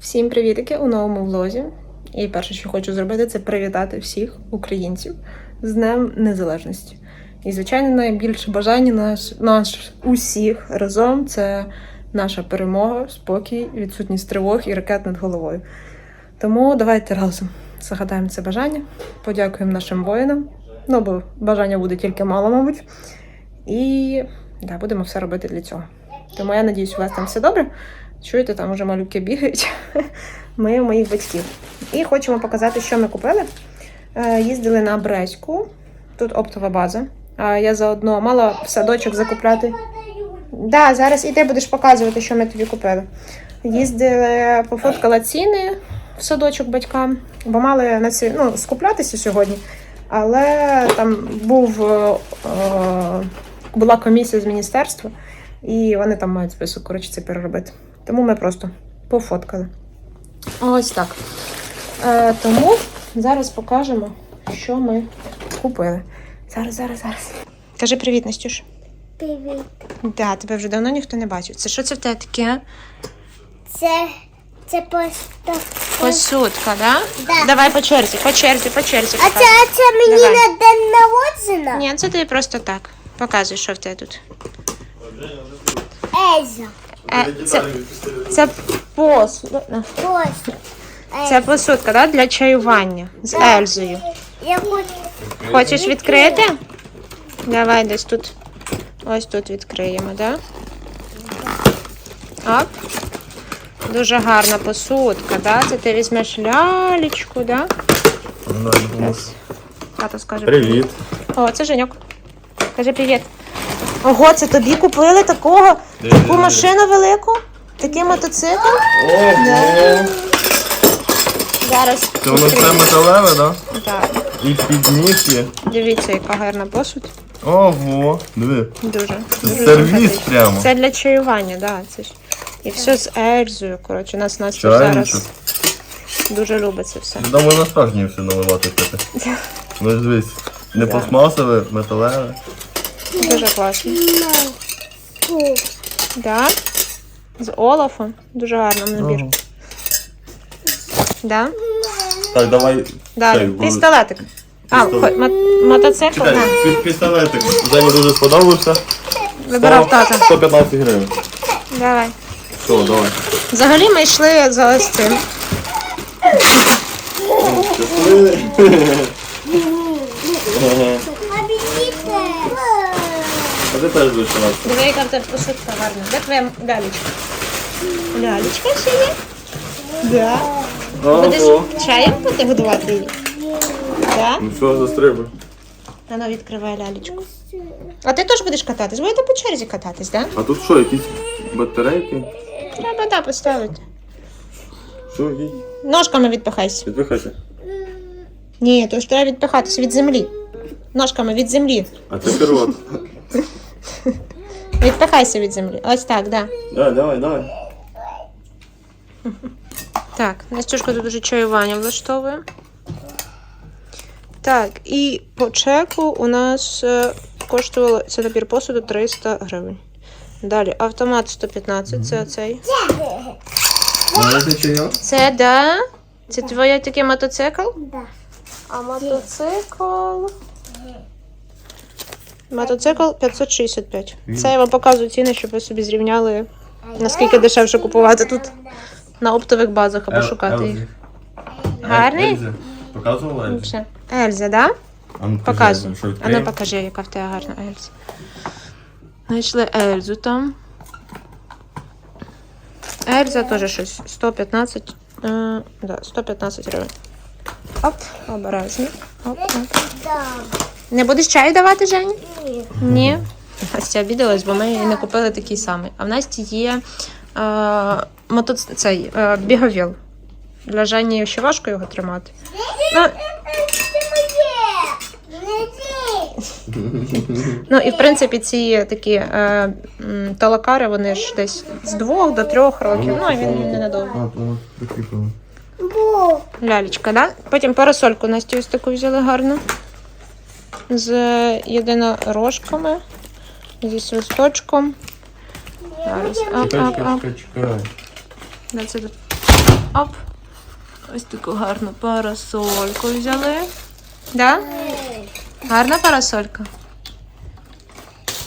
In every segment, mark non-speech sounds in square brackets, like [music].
Всім привітики у новому влозі. І перше, що хочу зробити, це привітати всіх українців з Днем Незалежності. І, звичайно, найбільше бажання наш, наш усіх разом це наша перемога, спокій, відсутність тривог і ракет над головою. Тому давайте разом загадаємо це бажання, подякуємо нашим воїнам. Ну, бо бажання буде тільки мало, мабуть. І да, будемо все робити для цього. Тому я надіюсь, у вас там все добре. Чуєте, там уже малюки бігають. [laughs] Ми у моїх батьків. І хочемо показати, що ми купили. Е, Їздили на Бреську, тут оптова база. А я заодно мала в садочок закупляти. Да, зараз і ти будеш показувати, що ми тобі купили. Їздили, пофоткала ціни в садочок батькам, бо мали на ці, ну, скуплятися сьогодні. Але там був, е, була комісія з міністерства, і вони там мають список, коротше, це переробити. Тому ми просто пофоткали. Ось так. Е, тому зараз покажемо, що ми купили. Зараз, зараз, зараз. Кажи привіт, Настюш. Привіт. Да, тебе вже давно ніхто не бачив. Це що це в тебе таке? Це, це просто. Посудка, да? Да. Давай по черзі, по черзі, по черзі. А це, а це мені Давай. на день народження? Ні, це тобі просто так. Показуй, що в тебе тут. Еза. Е, це, це посуд. Просто. Це посудка, да? Для чаювання з Ельзою. Я хочу. Хочеш відкрити? Давай десь тут. Ось тут відкриємо, да? Оп. Дуже гарна посудка, да? Це ти візьмеш лялечку, да? Тато скаже Привіт. О, це Женьок. Кажи привіт. Ого, це тобі купили такого, таку машину велику? Такий мотоцикл? Ого! Зараз. Це воно все металеве, да? Так. І підніс є. Дивіться, яка гарна посуд. Ого! Диви. Дуже. Це дуже сервіс симпатично. прямо. Це для чаювання, да, це ж. І все з Ельзою. Коротше, нас Настя Чайничок. зараз дуже любить це все. Сюди можна справжнє все наливати пити. [laughs] Ну ж дивись. Не пластмасове, металеве. Дуже класно. Да? З Олафом. Дуже гарно набір. Ого. Да? Так, давай. Далі. Цей, Пістолетик. А, хо- мо- мотоцикл. Чекай, На. пі- пістолетик. Жені дуже сподобався. Вибирав тата. 115 гривень. Давай. Все, давай. Взагалі ми йшли за ось цим. Ти [laughs] теж у. Диви, яка в тебе посудка гарна. Де твоя лялечка? Лялечка ще є? Да. Будеш Ого. чаєм пити годувати її? Да? Ну все, застрибуй. Вона відкриває лялечку. А ти теж будеш кататись? Будете по черзі кататись, так? Да? А тут що, якісь батарейки? Треба да, поставити. Що, їдь? Ножками відпихайся. Відвихайся. Ні, то ж треба відпихатись від землі. Ножками від землі. А це пірот. Відпихайся від землі. Ось так, да. Давай, давай, давай. Так, Настюшка тут уже чаювання влаштовує. Так, і по чеку у нас е, коштувало це набір посуду 300 гривень. Далі автомат 115, це оцей. Чайок? Це да? Це твоє такий мотоцикл? Да. А мотоцикл. Мотоцикл 565. Це я вам показую ціни, щоб ви собі зрівняли, наскільки дешевше купувати тут на оптових базах або шукати їх. Гарний? Показувала Ельза? Ельза, да? Ну, покажи, Показуй. А ну покажи, яка в тебе гарна Ельза. Знайшли Ельзу там. Ельза теж щось 115. Е, да, 115 гривень. Оп, обережно. Оп, оп. Не будеш чаю давати, Жені? Ні. Ні. Настя обідалась, бо ми не купили такий самий. А в Насті є е, мотоц... цей, е, біговіл. Для Жені ще важко його тримати. Ну. Ну і в принципі ці такі е, м, талакари, вони ж десь з двох до трьох років. Ну і він ненадовго. А, то прикріпили. Лялечка, да? Потім парасольку Настю ось таку взяли гарну. З єдинорожками, зі свисточком. Зараз. Тут? Оп. Ось таку гарну парасольку взяли. Да? Гарна парасолька.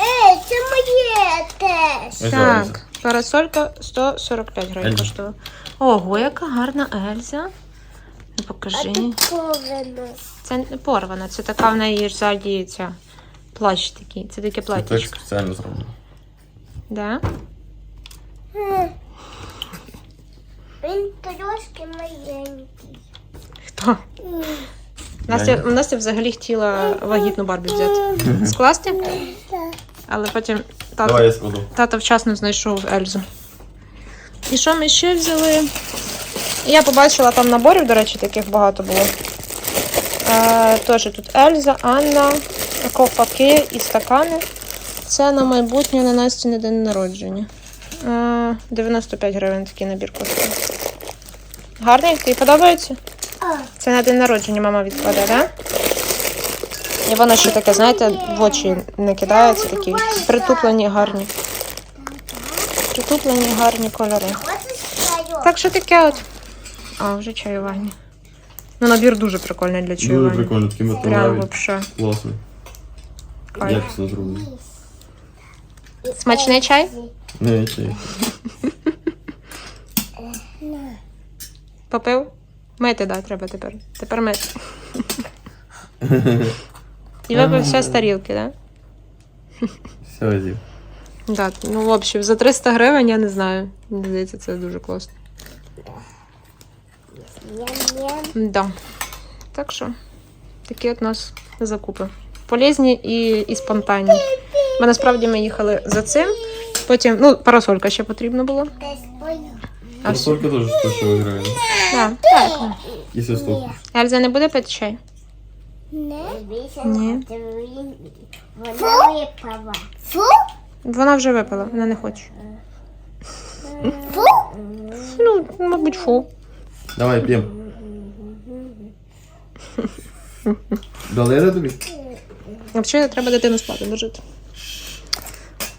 Ей, це моє теж. Так, парасолька 145 гривень коштувала. Ого, яка гарна Ельза. Ну, А Покажи. Це не порвана, це така в неї ж ззаді ця плащ такий. Це таке Це так спеціально зроблено. Да? Він трошки маленький. Хто? Настя, Настя взагалі хотіла вагітну Барбі взяти. Скласти? Але потім Давай я складу. тато вчасно знайшов Ельзу. І що ми ще взяли? Я побачила там наборів, до речі, таких багато було. Е, Теж тут Ельза, Анна, ковпаки і стакани. Це на майбутнє на Насті на день народження. Е, 95 гривень такий набір коштує. Гарний? Тобі подобається? Це на день народження мама відкладе, так? І воно ще таке, знаєте, в очі не кидається такі притуплені гарні. Притуплені гарні кольори. Так що таке от. А, вже чаювання. Ну, набір дуже прикольний для Дуже чаювання. прикольно, такий Прям вообще. Класний. Кайф. Якісно зроблено. Смачний чай? Не, чай. Попив? Мити, да, треба тепер. Тепер мити. І випив все з тарілки, так? Все, зів. Да? Так, ну, в общем, за 300 гривень я не знаю. Мені здається, це дуже класно. Да. Так що, такі от у нас закупи. Полезні і, і спонтанні. Бо насправді ми їхали за цим. Потім, ну, парасолька ще потрібно було. Парасолька теж 140 гривень. Да, так. І. Ельза не буде пити чай? Не? Ні. Вона випала. Фу? Вона вже випила, вона не хоче. Фу? Ну, мабуть, фу. Давай, п'єм. Долили тобі? Взагалі треба дитину спати ложити.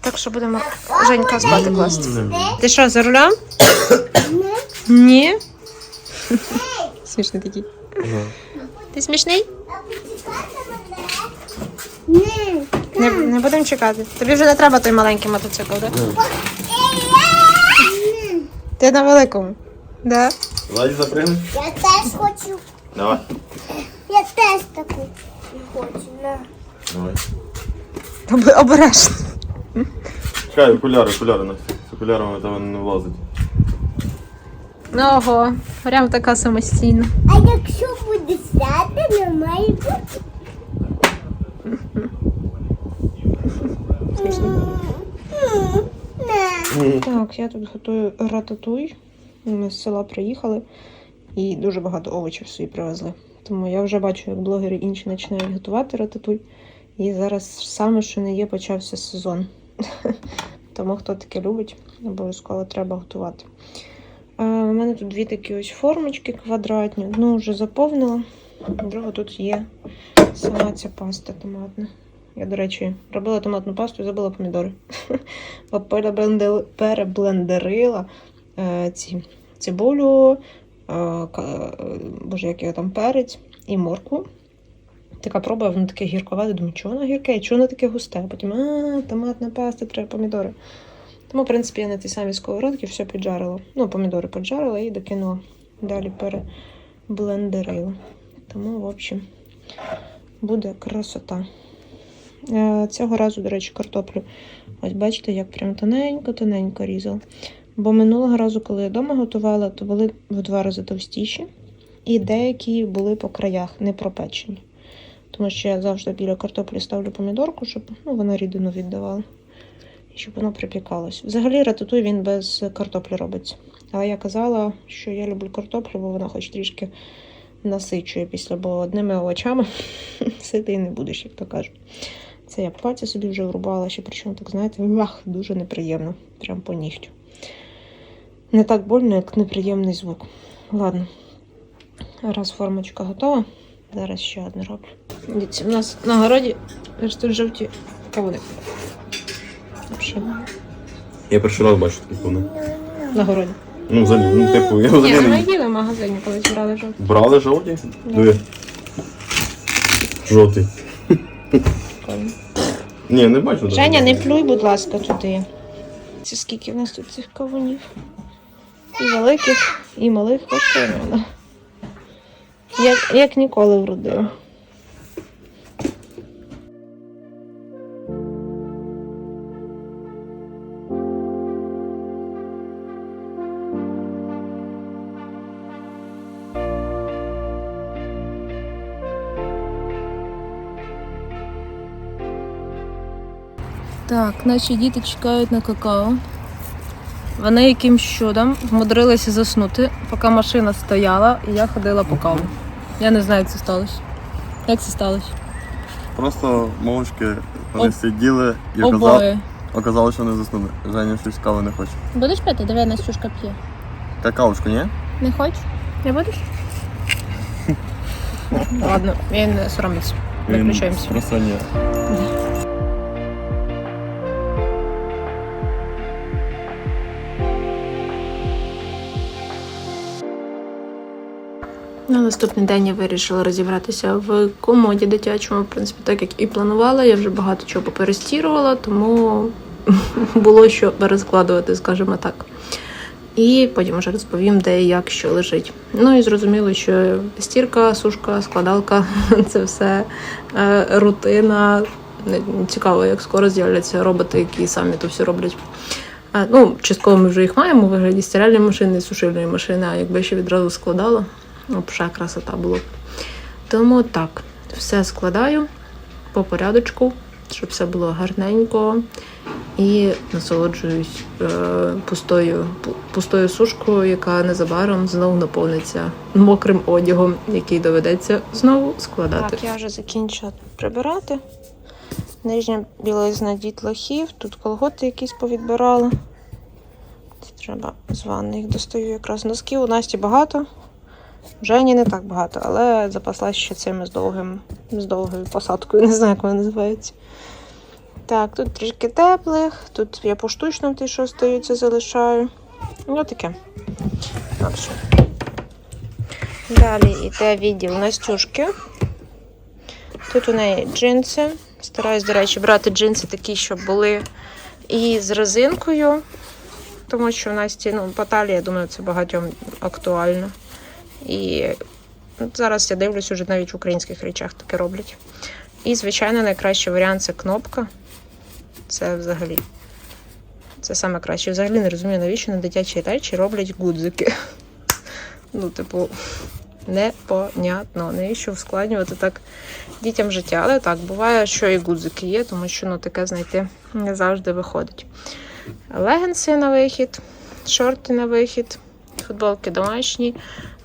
Так що будемо Женька спати класти. Ти що, за рулем? Ні. Смішний такий. Ти смішний? Ні. Не, не будемо чекати. Тобі вже не треба той маленький мотоцикл, так? Ти на великому. Да? Ладі запригни? Я теж хочу. Давай. Я теж таку хочу. На. Давай. Об- Обережно. Чекай, окуляри, окуляри Настя. З окулярами там не влазить. Ого, прям така самостійна. А якщо буде сяти, не має бути. Не. Так, я тут готую рататуй. Ми з села приїхали і дуже багато овочів собі привезли. Тому я вже бачу, як блогери інші починають готувати рататуй. І зараз саме, що не є, почався сезон. [laughs] Тому хто таке любить, обов'язково треба готувати. У мене тут дві такі ось формочки квадратні. Одну вже заповнила, другу тут є сама ця паста томатна. Я, до речі, робила томатну пасту і забула помідори. [laughs] Переблендерила е, ці цибулю, е, е, боже, як його там перець і моркву. Така проба, воно таке гірковате. Думаю, чого воно гірке, чого воно таке густе? А потім, а, томатна паста, треба помідори. Тому, в принципі, я на тій самій сковородці все піджарила. Ну, помідори поджарила і докинула. Далі переблендерила. Тому, в общем, буде красота. Е, Цього разу, до речі, картоплю. Ось бачите, як прям тоненько-тоненько різала. Бо минулого разу, коли я вдома готувала, то були в два рази товстіші, і деякі були по краях не пропечені. Тому що я завжди біля картоплі ставлю помідорку, щоб ну, вона рідину віддавала. І щоб воно припікалось. Взагалі, рататуй він без картоплі робиться. Але я казала, що я люблю картоплю, бо вона хоч трішки насичує після, бо одними овочами [laughs] ситий не будеш, як то кажуть. Це я пальці собі вже врубала, ще причому так, знаєте, вах, дуже неприємно, прям по нігтю. Не так больно, як неприємний звук. Ладно, раз формочка готова, зараз ще одне роблю. Дивіться, у нас на городі ростуть жовті кавуни. Я перший раз бачу такі повне. на городі. Ну, взагалі, ну, типу, я Ні, взагалі ми не їли в магазині, колись брали жовті. Брали жовті? Диви. Жовтий. Прикольно. Ні, не бачу. Женя, не плюй, будь ласка, туди. Це скільки в нас тут цих кавунів? І великих, і малих коштує. Як, як ніколи вродила. Так, наші діти чекають на какао. Вони якимсь чудом вмудрилися заснути, поки машина стояла, і я ходила по каву. Я не знаю, як це сталося. Як це сталося? Просто мовчки вони Об- сиділи і оказали, Обоє. оказалось, що не заснули. Женя щось кави не хоче. Будеш пити? Диви, Настюшка п'є. Какаушку, ні? Не хочеш? Не будеш? [laughs] Ладно, він не соромиться. Виключаємося. Просто ні. На наступний день я вирішила розібратися в комоді дитячому, в принципі, так як і планувала. Я вже багато чого поперестірувала, тому [laughs] було що перескладувати, скажімо так. І потім вже розповім, де і як що лежить. Ну і зрозуміло, що стірка, сушка, складалка це все е, рутина. Цікаво, як скоро з'являться роботи, які самі то все роблять. Ну, частково ми вже їх маємо у вигляді стиральної машини сушильної машини, а якби ще відразу складала, взагалі красота була. Тому так, все складаю по порядочку, щоб все було гарненько. І насолоджуюсь е, пустою, пустою сушкою, яка незабаром знову наповниться мокрим одягом, який доведеться знову складати. Так, я вже закінчила прибирати. Нижня білизна дітлахів, тут колготи якісь повідбирала. Треба з ванни достаю якраз. Носків у Насті багато. Жені не так багато, але запаслась ще цими з довгим, з довгою посадкою, [laughs] не знаю, як вона називається. Так, тут трішки теплих, тут я поштучно ті, що остаються, залишаю. Ну, таке. Так. Далі йде відділ Настюшки. Тут у неї джинси. Стараюсь, до речі, брати джинси такі, щоб були і з резинкою, тому що у Насті, ну, по я думаю, це багатьом актуально. І зараз я дивлюсь, уже навіть в українських речах таке роблять. І, звичайно, найкращий варіант це кнопка. Це взагалі. Це саме краще. Взагалі не розумію, навіщо на дитячі речі роблять гудзики. [laughs] Ну, типу, непонятно. Навіщо ускладнювати так дітям життя. Але так, буває, що і гудзики є, тому що ну, таке знайти не завжди виходить. Легенси на вихід, шорти на вихід, футболки домашні,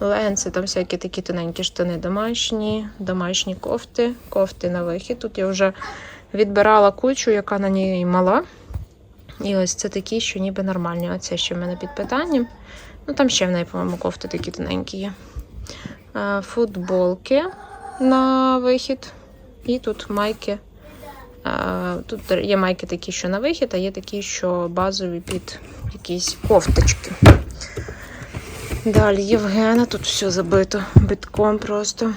легенси, там всякі такі тоненькі штани домашні, домашні кофти, кофти на вихід. Тут я вже відбирала кучу, яка на ній мала. І ось це такі, що ніби нормальні. Оце ще в мене під питанням. Ну там ще в неї, по-моєму, кофти такі тоненькі є. Е, Футболки на вихід. І тут майки. Е, Тут є майки такі, що на вихід, а є такі, що базові під якісь кофточки. Далі Євгена, тут все забито битком просто.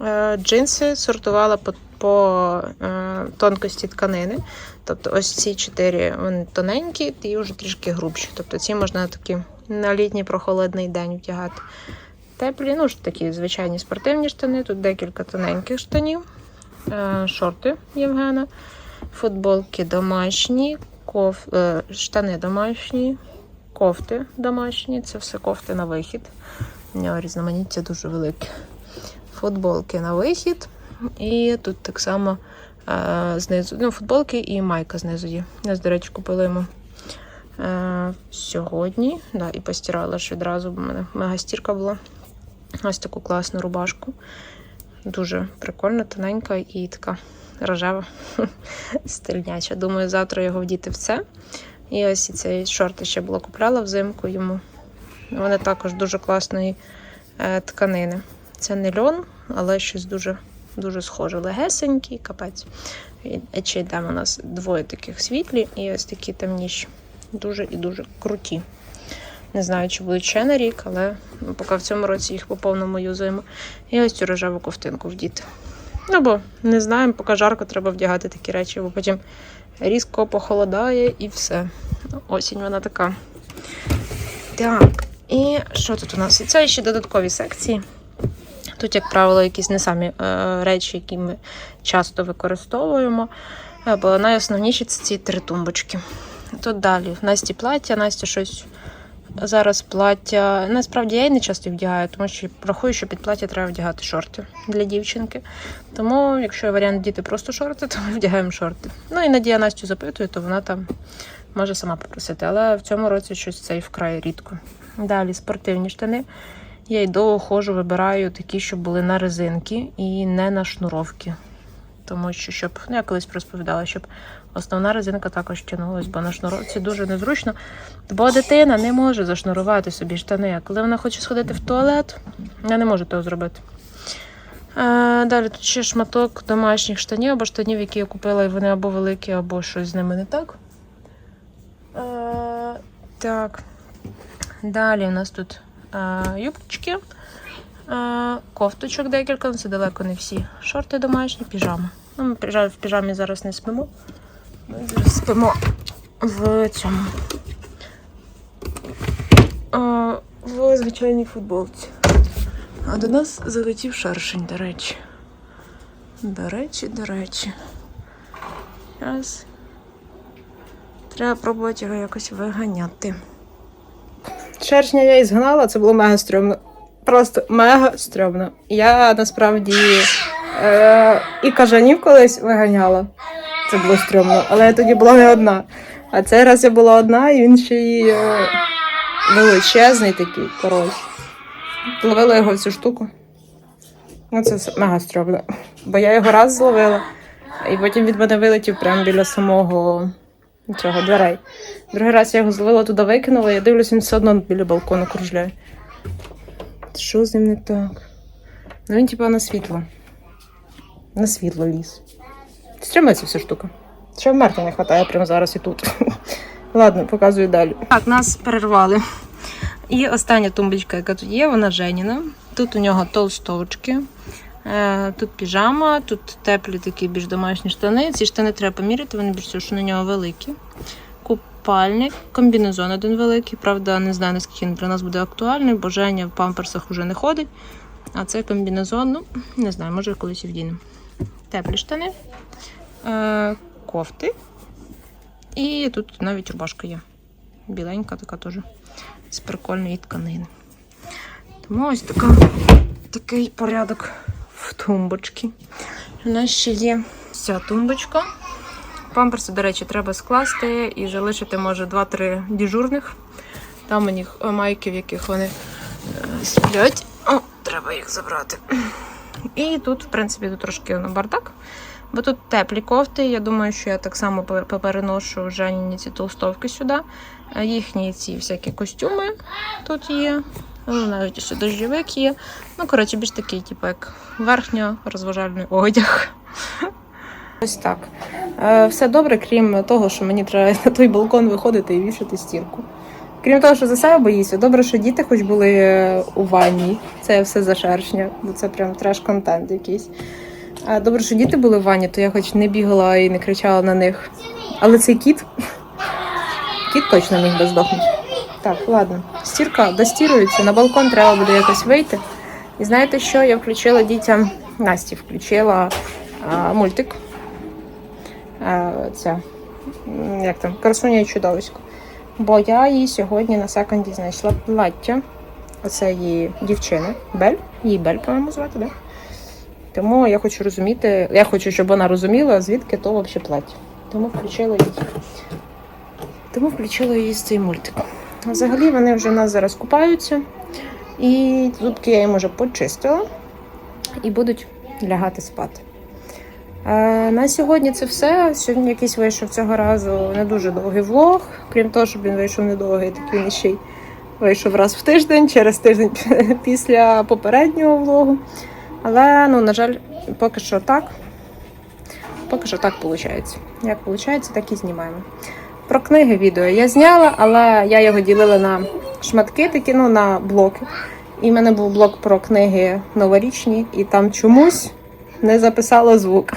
Е, Джинси сортувала по, по е, тонкості тканини. Тобто ось ці чотири вони тоненькі і вже трішки грубші. Тобто ці можна такі на літній прохолодний день вдягати. Теплі, ну ж такі звичайні спортивні штани. Тут декілька тоненьких штанів, е, шорти Євгена, футболки домашні, коф, штани домашні, кофти домашні. Це все кофти на вихід. У нього різноманіття дуже велике. Футболки на вихід. І тут так само е, знизу. Ну, футболки і майка знизу є. Я, до речі, купила йому е, сьогодні. Да, і постирала ж відразу, бо в мене мега стірка була. Ось таку класну рубашку. Дуже прикольна, тоненька і така рожева, [laughs] стильняча. Думаю, завтра його вдіти в це. І ось і цей шорти ще була купляла взимку йому. Вони також дуже класної е, тканини. Це не льон, але щось дуже, дуже схоже. Легесенький, капець. І H&M у нас двоє таких світлі і ось такі темніші. Дуже і дуже круті. Не знаю, чи будуть ще на рік, але поки в цьому році їх по повному юзаємо. І ось цю рожеву ковтинку вдіти. Ну, не знаємо, поки жарко треба вдягати такі речі, бо потім різко похолодає і все. Осінь вона така. Так, і що тут у нас? І це ще додаткові секції. Тут, як правило, якісь не самі е, речі, які ми часто використовуємо. Е, Бо найосновніші це ці три тумбочки. Тут далі. Насті плаття, Настя щось зараз плаття. Насправді я й не часто вдягаю, тому що рахую, що під плаття треба вдягати шорти для дівчинки. Тому, якщо варіант діти просто шорти, то ми вдягаємо шорти. Ну і Надія Настю запитує, то вона там може сама попросити. Але в цьому році щось цей вкрай рідко. Далі спортивні штани. Я й довго вибираю такі, щоб були на резинки і не на шнуровки. Тому що, щоб, ну я колись розповідала, щоб основна резинка також тягнулась, бо на шнуровці дуже незручно. Бо дитина не може зашнурувати собі штани. А коли вона хоче сходити в туалет, я не можу того зробити. Е, далі тут ще шматок домашніх штанів або штанів, які я купила, і вони або великі, або щось з ними не так. Е, так. Далі у нас тут е, юбочки, кофточок декілька, ну, це далеко не всі. Шорти домашні, піжама. Ну, ми в піжамі зараз не спимо. Ми зараз спимо в цьому. Е, в звичайній футболці. А до нас залетів шершень, до речі. До речі, до речі. Зараз. Треба пробувати його якось виганяти. Шершня я і згнала, це було мега стрьомно. Просто мега стрьомно. Я насправді е, і кажанів колись виганяла. Це було стрьомно, але я тоді була не одна. А цей раз я була одна, і він ще й е, величезний такий, коротше. Ловила його в цю штуку. Ну, це мега стрьомно. Бо я його раз зловила, і потім від мене вилетів прямо біля самого цього дверей. Другий раз я його зловила туди викинула, я дивлюся, він все одно біля балкону кружляє. Що з ним не так? Ну він типа на світло. На світло ліз. Стримається вся штука. Ще вмерти не вистачає прямо зараз і тут. [laughs] Ладно, показую далі. Так, нас перервали. І остання тумбочка, яка тут є, вона Женіна. Тут у нього толстовочки. Е, Тут піжама, тут теплі такі більш домашні штани. Ці штани треба поміряти, вони більш що на нього великі. Купальник, комбінезон один великий. Правда, не знаю, наскільки він для нас буде актуальний, бо Женя в памперсах вже не ходить. А це комбінезон, ну, не знаю, може колись і вдінемо. Теплі штани, е, кофти. І тут навіть рубашка є. Біленька така теж з прикольної тканини. Тому ось така, такий порядок в тумбочці. У нас ще є ця тумбочка. Памперси, до речі, треба скласти і залишити, може, 2-3 дежурних. Там у них е, майки, в яких вони е, сплять. О, треба їх забрати. І тут, в принципі, тут трошки ну, бардак. Бо тут теплі кофти. Я думаю, що я так само попереношу Жаніні ці толстовки сюди. Е, Їхні ці всякі костюми тут є. Ну, навіть ось дощовик є. Ну, коротше, більш такий, типу, як верхньо розважальний одяг. Ось так. Е, Все добре, крім того, що мені треба [laughs] на той балкон виходити і вішати стірку. Крім того, що за себе боюся, добре, що діти хоч були е, у ванні. Це все за шершня, бо це прям треш-контент якийсь. А добре, що діти були в ванні, то я хоч не бігала і не кричала на них. Але цей кіт. [laughs] Кіт точно міг би здохнути. Так, ладно. Стірка достірюється, на балкон треба буде якось вийти. І знаєте що? Я включила дітям, Насті включила а, мультик. А, ця, як там, красуня і чудовисько. Бо я їй сьогодні на секонді знайшла плаття. Оце її дівчини. Бель. Її Бель, по-моєму, звати, так? Тому я хочу розуміти, я хочу, щоб вона розуміла, звідки то взагалі плаття. Тому включила її. Тому включила її з цей мультик. Взагалі вони вже в нас зараз купаються. І зубки я їм уже почистила і будуть лягати спати. Е, на сьогодні це все. Сьогодні якийсь вийшов цього разу не дуже довгий влог. Крім того, щоб він вийшов недовгий, так він ще й вийшов раз в тиждень, через тиждень [laughs] після попереднього влогу. Але, ну, на жаль, поки що так. Поки що так виходить. Як виходить, так і знімаємо. Про книги відео я зняла, але я його ділила на шматки, такі, ну, на блоки. І в мене був блок про книги новорічні, і там чомусь не записала звук.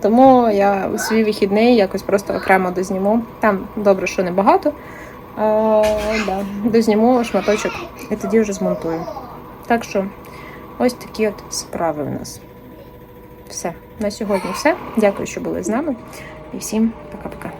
Тому я у свій вихідний якось просто окремо дозніму. Там добре, що небагато. А, да, дозніму шматочок і тоді вже змонтую. Так що ось такі от справи у нас. Все. На сьогодні все. Дякую, що були з нами. І всім пока-пока.